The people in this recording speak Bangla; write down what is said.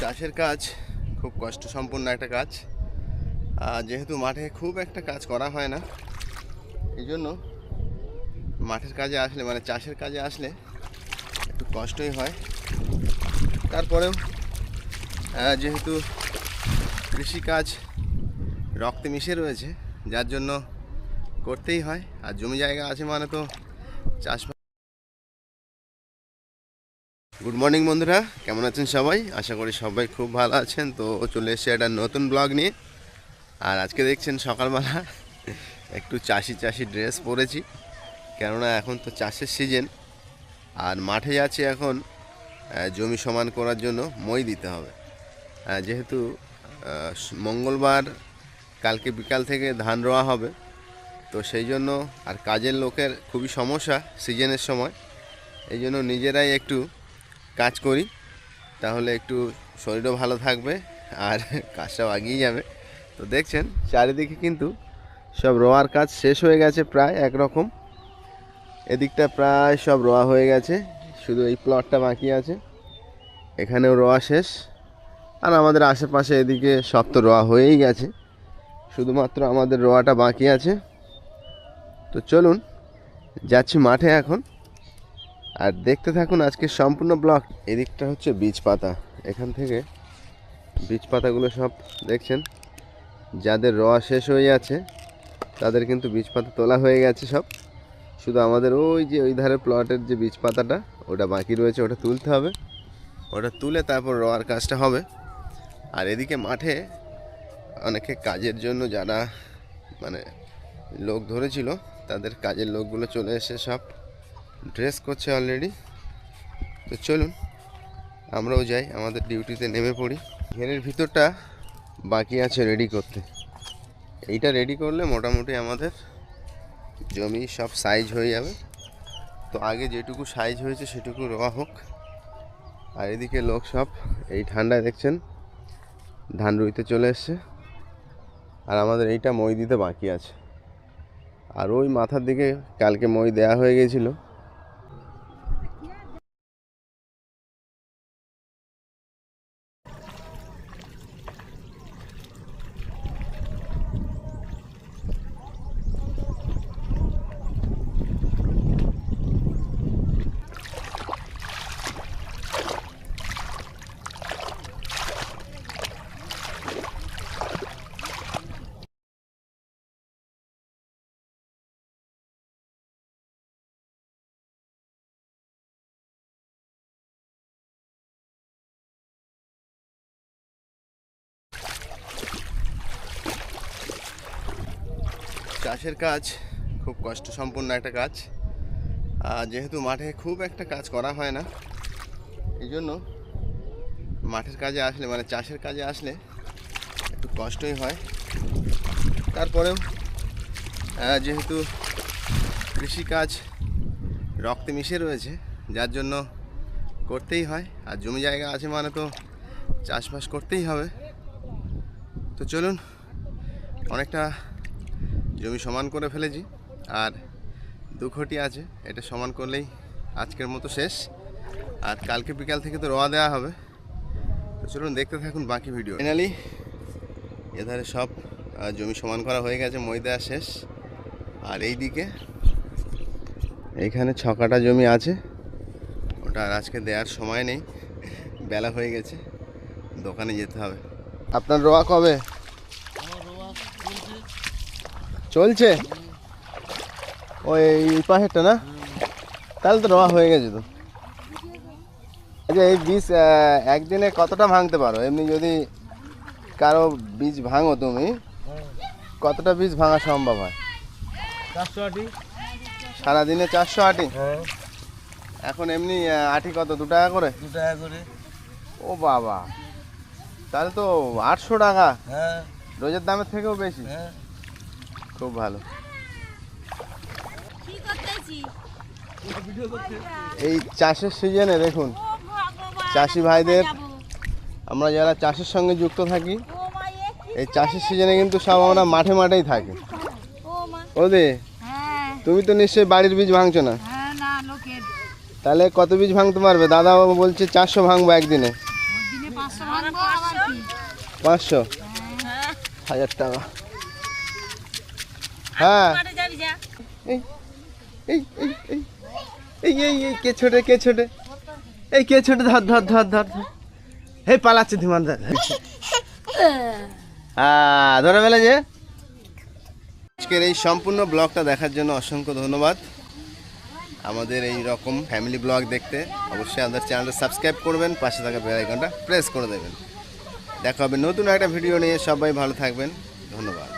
চাষের কাজ, খুব কষ্ট সম্পন্ন একটা কাজ। আর যেহেতু মাঠে খুব একটা কাজ করা হয় না এই জন্য মাঠের কাজে আসলে মানে চাষের কাজে আসলে একটু কষ্টই হয়। তারপরেও যেহেতু কৃষিকাজ রক্তে মিশে রয়েছে, যার জন্য করতেই হয়। আর জমি জায়গা আছে মানে তো চাষ গুড মর্নিং বন্ধুরা। কেমন আছেন সবাই? আশা করি সবাই খুব ভালো আছেন। তো চলে এসে একটা নতুন ব্লগ নিয়ে। আর আজকে দেখছেন সকালবেলা একটু চাষি চাষি ড্রেস পরেছি। কেননা এখন তো চাষের সিজন। আর মাঠে যাচ্ছি এখন জমি সমান করার জন্য মই দিতে হবে। যেহেতু মঙ্গলবার, কালকে বিকাল থেকে ধান রোয়া হবে। তো সেই জন্য আর কাজের লোকের খুবই সমস্যা সিজনের সময়। এই জন্য নিজেরাই একটু কাজ করি, তাহলে একটু শরীরও ভালো থাকবে আর কাজটাও এগিয়ে যাবে। তো দেখছেন, চারিদিকে কিন্তু সব রোয়ার কাজ শেষ হয়ে গেছে প্রায় একরকম। এদিকটা প্রায় সব রোয়া হয়ে গেছে, শুধু এই প্লটটা বাকি আছে। এখানেও রোয়া শেষ, আর আমাদের আশেপাশে এদিকে সব তো রোয়া হয়েই গেছে, শুধুমাত্র আমাদের রোয়াটা বাকি আছে। তো চলুন, যাচ্ছি মাঠে এখন। আর দেখতে থাকুন আজকে সম্পূর্ণ ব্লক এদিকটা হচ্ছে বীজ পাতা। এখান থেকে বীজ পাতাগুলো সব দেখছেন। যাদের রোয়া শেষ হয়ে যাচ্ছে তাদের কিন্তু বীজ পাতা তোলা হয়ে গেছে সব। শুধু আমাদের ওই যে ওই ধারে প্লটের যে বীজ পাতাটা, ওটা বাকি রয়েছে, ওটা তুলতে হবে। ওটা তুলে তারপর রোয়ার কাজটা হবে। আর এদিকে মাঠে অনেকে কাজের জন্য যারা মানে লোক ধরেছিল, তাদের কাজের লোকগুলো চলে এসে সব ড্রেস করছে অলরেডি তো চলুন, আমরাও যাই, আমাদের ডিউটিতে নেমে পড়ি। ঘেরের ভিতরটা বাকি আছে রেডি করতে। এইটা রেডি করলে মোটামুটি আমাদের জমি সব সাইজ হয়ে যাবে। তো আগে যেটুকু সাইজ হয়েছে সেটুকু রোয়া হোক। আর এদিকে লোক সব এই ঠান্ডায় দেখছেন, ধান রুইতে চলে এসছে। আর আমাদের এইটা মই দিতে বাকি আছে। আর ওই মাথার দিকে কালকে মই দেয়া হয়ে গেছিল। চাষের কাজ, খুব কষ্ট সম্পন্ন একটা কাজ। আর যেহেতু মাঠে খুব একটা কাজ করা হয় না এই জন্য মাঠের কাজে আসলে মানে চাষের কাজে আসলে একটু কষ্টই হয়। তারপরেও যেহেতু কৃষিকাজ রক্তে মিশে রয়েছে, যার জন্য করতেই হয়। আর জমি জায়গা আছে মানে তো চাষবাস করতেই হবে। তো চলুন, অনেকটা জমি সমান করে ফেলেছি। আর দু খুঁটি আছে, এটা সমান করলেই আজকের মতো শেষ। আর কালকে বিকাল থেকে তো রোয়া দেওয়া হবে। তো চলুন দেখতে থাকুন বাকি ভিডিও ফাইনালি এধারে সব জমি সমান করা হয়ে গেছে, মই দেওয়া শেষ। আর এই দিকে এইখানে ছকাটা জমি আছে। ওটা আর আজকে দেওয়ার সময় নেই। বেলা হয়ে গেছে, দোকানে যেতে হবে। আপনার রোয়া কবে? চলছে? ওই পাশেরটা না? তাহলে তো রোয়া হয়ে গেছে তো। আচ্ছা এই বীজ একদিনে কতটা ভাঙতে পারো? এমনি যদি কারও বীজ ভাঙো তুমি কতটা বীজ ভাঙা সম্ভব হয়? চারশো আটি। সারাদিনে চারশো আটি? এখন এমনি আটি কত দু টাকা করে? দু টাকা করে। ও বাবা তাহলে তো আটশো টাকা। হ্যাঁ। রোজের দামের থেকেও বেশি। হ্যাঁ। খুব ভালো। এই চাষের সিজনে দেখুন চাষি ভাইদের আমরা যারা চাষের সঙ্গে যুক্ত থাকি এই চাষের সিজনে কিন্তু সব আমরা মাঠে মাঠেই থাকি। ওদে হ্যাঁ। তুমি তো নিশ্চয়ই বাড়ির বীজ ভাঙছো না। হ্যাঁ তাহলে কত বীজ ভাঙতে পারবে? দাদা বলছে চারশো ভাঙবো একদিনে। পাঁচশো? হ্যাঁ। হাজার টাকা। হ্যাঁ। এই এই এই এই এই এই এই কে ছোটে কে ছোটে এই কে ছোটে ধর ধর ধর ধর হে পালাচ্ছে ধীমান ধর হ্যাঁ ধরে ফেলে যে। আজকের এই সম্পূর্ণ ব্লগটা দেখার জন্য অসংখ্য ধন্যবাদ। আমাদের এই রকম ফ্যামিলি ব্লগ দেখতে অবশ্যই আমাদের চ্যানেলটা সাবস্ক্রাইব করবেন পাশে থাকা বেল আইকনটা প্রেস করে দেবেন। দেখা হবে নতুন একটা ভিডিও নিয়ে। সবাই ভালো থাকবেন। ধন্যবাদ।